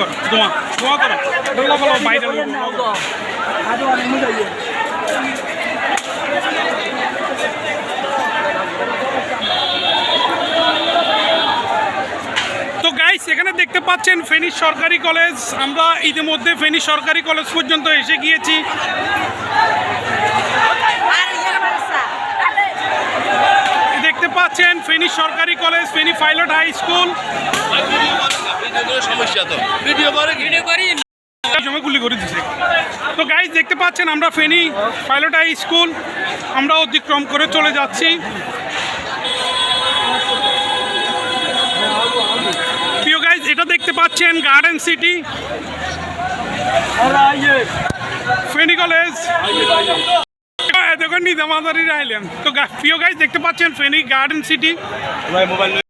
কর। দোয়া দোয়া করো দোয়া করো বাইরে তো গাইস এখানে দেখতে পাচ্ছেন ফেনী সরকারি কলেজ আমরা ইতিমধ্যে ফেনী সরকারি কলেজ পর্যন্ত এসে গিয়েছি। দেখতে পাচ্ছেন ফেনী সরকারি college Feni pilot high school সমস্যা তো। ভিডিও করে ভিডিও করি। সময় গুলি করে দিছে। তো গাইজ দেখতে পাচ্ছেন আমরা ফেনী পাইলট হাই স্কুল আমরা অতিক্রম করে চলে যাচ্ছি। প্রিয় গাইজ এটা দেখতে পাচ্ছেন গার্ডেন সিটি ফেনী কলেজ দেখুন নিজামাদারির আইলেন তো প্রিয় গাইজ দেখতে পাচ্ছেন ফেনী গার্ডেন সিটি মোবাইল